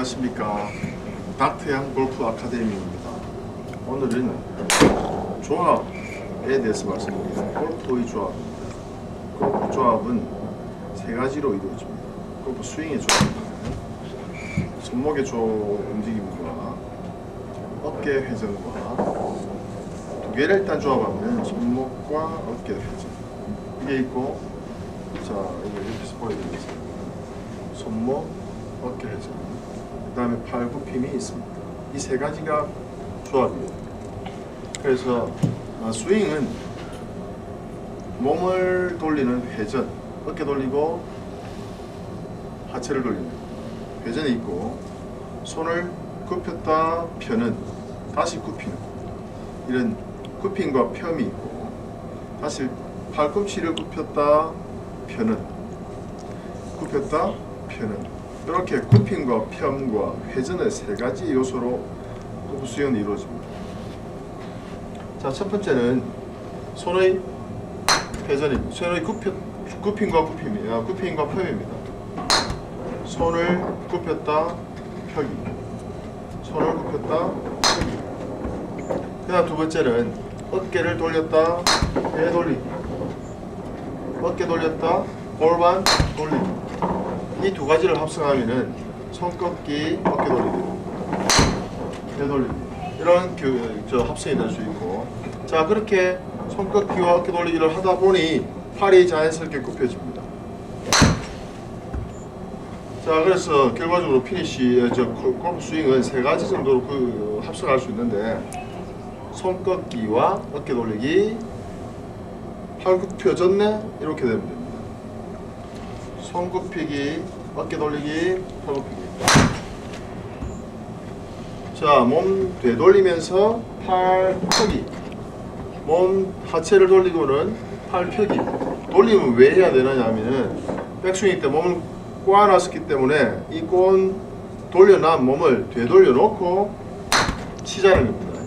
안녕하십니까 닥터양 골프 아카데미입니다. 오늘은 조합에 대해서 말씀드립니다. 골프의 조합입니다. 골프 조합은 세 가지로 이루어집니다. 골프 스윙의 조합은 손목의 조 움직임과 어깨 회전과 두 개를 일단 조합하면 손목과 어깨 회전 이게 있고 자 이거 이렇게 보여드리겠습니다. 손목, 어깨 회전, 그 다음에 팔 굽힘이 있습니다. 이 세 가지가 조합이에요. 그래서 어, 스윙은 몸을 돌리는 회전, 어깨 돌리고 하체를 돌리는 회전이 있고 손을 굽혔다 펴는 다시 굽히는 이런 굽힘과 펴이 있고 다시 팔꿈치를 굽혔다 펴는 굽혔다 펴는 이렇게 굽힘과 펴과 회전의 세 가지 요소로 수영은 이루어집니다. 자, 첫 번째는 손의 회전입니다. 손의 굽혀, 굽힘과 굽힘이, 아, 굽힘과 펴입니다. 손을 굽혔다 펴기, 손을 굽혔다 펴기. 그 다음 두 번째는 어깨를 돌렸다 되돌리기, 어깨 돌렸다 골반 돌리기. 이 두 가지를 합성하면은 손꺾기, 어깨 돌리기, 되돌리기 이런 그, 저 합성이 될 수 있고 자 그렇게 손꺾기와 어깨 돌리기를 하다 보니 팔이 자연스럽게 굽혀집니다. 자 그래서 결과적으로 피니시 저 골- 골프 스윙은 세 가지 정도로 그 합성할 수 있는데 손꺾기와 어깨 돌리기 팔 굽혀졌네 이렇게 됩니다. 손 굽히기, 어깨 돌리기, 팔 굽히기. 자, 몸 되돌리면서 팔 펴기. 몸 하체를 돌리고는 팔 펴기. 돌리면 왜 해야 되느냐 하면은 백스윙 때 몸을 꼬아놨었기 때문에 이 꼬은 돌려난 몸을 되돌려 놓고 치자는 겁니다.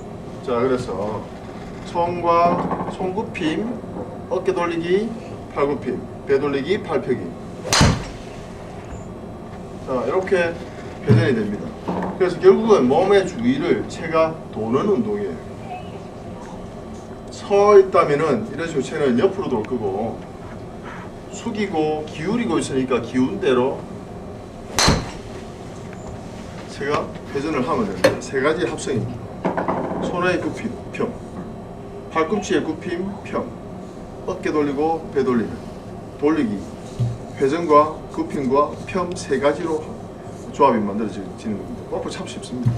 자, 그래서 손과 손 굽힘, 어깨 돌리기, 팔 굽힘, 배 돌리기, 팔 펴기. 자, 이렇게 회전이 됩니다. 그래서 결국은 몸의 주위를 체가 도는 운동이에요. 서 있다면은 이런 식으로 체는 옆으로 돌 거고 숙이고 기울이고 있으니까 기운 대로 체가 회전을 하면 됩니다. 세 가지 합성입니다. 손의 굽힘, 평, 팔꿈치의 굽힘, 평, 어깨 돌리고 배 돌리는 돌리기, 회전과 굽힘과 평세 가지로 조합이 만들어지는 겁니다. 골프 참 쉽습니다.